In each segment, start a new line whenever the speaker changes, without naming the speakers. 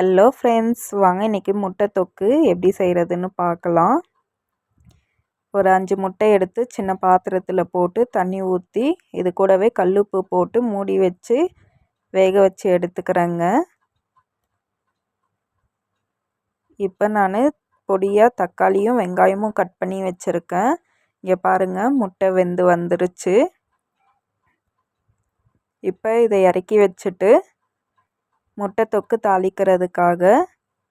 Hello friends வாங்க இன்றைக்கி முட்டை தொக்கு எப்படி செய்கிறதுன்னு பார்க்கலாம். ஒரு அஞ்சு முட்டை எடுத்து சின்ன பாத்திரத்தில் போட்டு தண்ணி ஊற்றி இது கூடவே கல்லுப்பு போட்டு மூடி வச்சு வேக வச்சு எடுத்துக்கிறேங்க. இப்போ நான் பொடியாக தக்காளியும் வெங்காயமும் கட் பண்ணி வச்சுருக்கேன். இங்கே பாருங்கள் முட்டை வெந்து வந்துருச்சு. இப்போ இதை இறக்கி வச்சுட்டு முட்டை தொக்கு தாளிக்கிறதுக்காக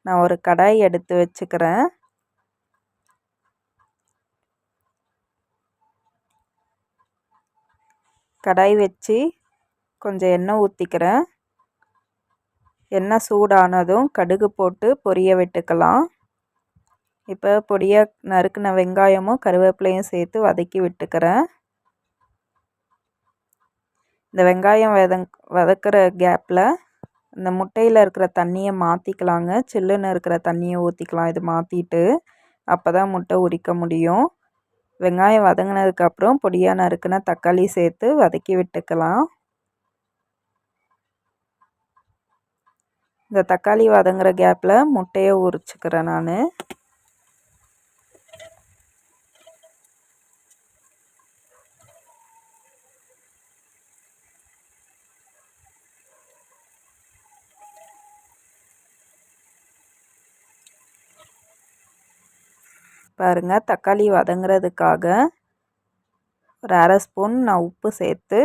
நான் ஒரு கடாய் எடுத்து வச்சுக்கிறேன். கடாய் வச்சு கொஞ்சம் எண்ணெய் ஊற்றிக்கிறேன் எண்ணெய் சூடானதும் கடுகு போட்டு பொரிய விட்டுக்கலாம். இப்போ பொடியாக நறுக்கின வெங்காயமும் கருவேப்பிலையும் சேர்த்து வதக்கி விட்டுக்கிறேன். இந்த வெங்காயம் வதங் வதக்கிற கேப்பில் இந்த முட்டையில் இருக்கிற தண்ணியை மாற்றிக்கலாங்க சில்லுன்னு இருக்கிற தண்ணியை ஊற்றிக்கலாம் இது மாற்றிட்டு அப்போ தான் முட்டை உரிக்க முடியும். வெங்காயம் வதங்கினதுக்கப்புறம் பொடியாக நறுக்கின தக்காளி சேர்த்து வதக்கி விட்டுக்கலாம். இந்த தக்காளி வதங்குற கேப்பில் முட்டையை உரிச்சுக்கிறேன் நான். பாருங்கள் தக்காளி வதங்குறதுக்காக ஒரு அரை ஸ்பூன் நான் உப்பு சேர்த்து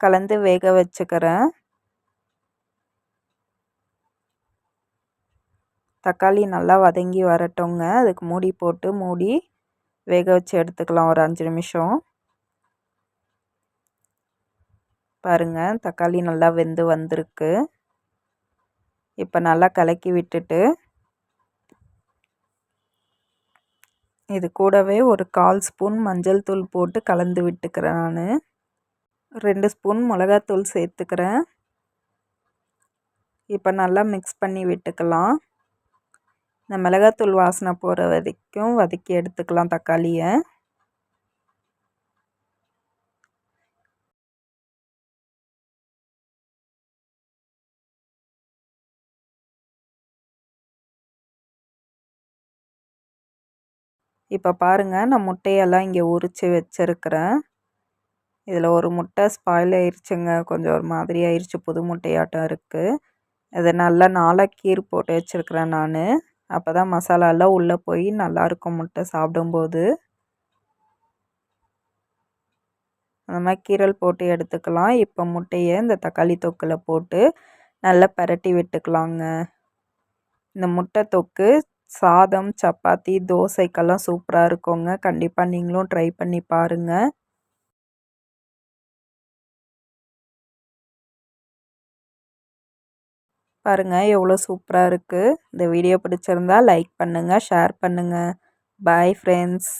கலந்து வேக வச்சுக்கிறேன். தக்காளி நல்லா வதங்கி வரட்டோங்க. அதுக்கு மூடி போட்டு மூடி வேக வச்சு எடுத்துக்கலாம் ஒரு அஞ்சு நிமிஷம். பாருங்கள் தக்காளி நல்லா வெந்து வந்திருக்கு. இப்போ நல்லா கலக்கி விட்டுட்டு இது கூடவே ஒரு கால் ஸ்பூன் மஞ்சள் தூள் போட்டு கலந்து விட்டுக்கிறேன் நான். ரெண்டு ஸ்பூன் மிளகாத்தூள் சேர்த்துக்கிறேன். இப்போ நல்லா மிக்ஸ் பண்ணி விட்டுக்கலாம். இந்த மிளகாத்தூள் வாசனை போகிற வரைக்கும் வதக்கி எடுத்துக்கலாம் தக்காளியை. இப்போ பாருங்கள் நான் முட்டையெல்லாம் இங்கே உரித்து வச்சுருக்கிறேன். இதில் ஒரு முட்டை ஸ்பாயில் ஆயிடுச்சுங்க கொஞ்சம் ஒரு மாதிரி ஆயிடுச்சு புது முட்டையாட்டம் இருக்குது அதை நல்லா நாளாக கீர் போட்டு வச்சுருக்கிறேன் நான். அப்போ தான் மசாலாலாம் உள்ளே போய் நல்லாயிருக்கும் முட்டை சாப்பிடும்போது. அந்த மாதிரி கீரல் போட்டு எடுத்துக்கலாம். இப்போ முட்டையை இந்த தக்காளி தொக்கில் போட்டு நல்லா பரட்டி விட்டுக்கலாங்க. இந்த முட்டை தொக்கு சாதம் சப்பாத்தி தோசைக்கெல்லாம் சூப்பராக இருக்குங்க. கண்டிப்பாக நீங்களும் ட்ரை பண்ணி பாருங்கள் பாருங்கள் எவ்வளோ சூப்பராக இருக்குது இந்த வீடியோ பிடிச்சிருந்தா லைக் பண்ணுங்கள் ஷேர் பண்ணுங்கள் பாய் ஃப்ரெண்ட்ஸ்.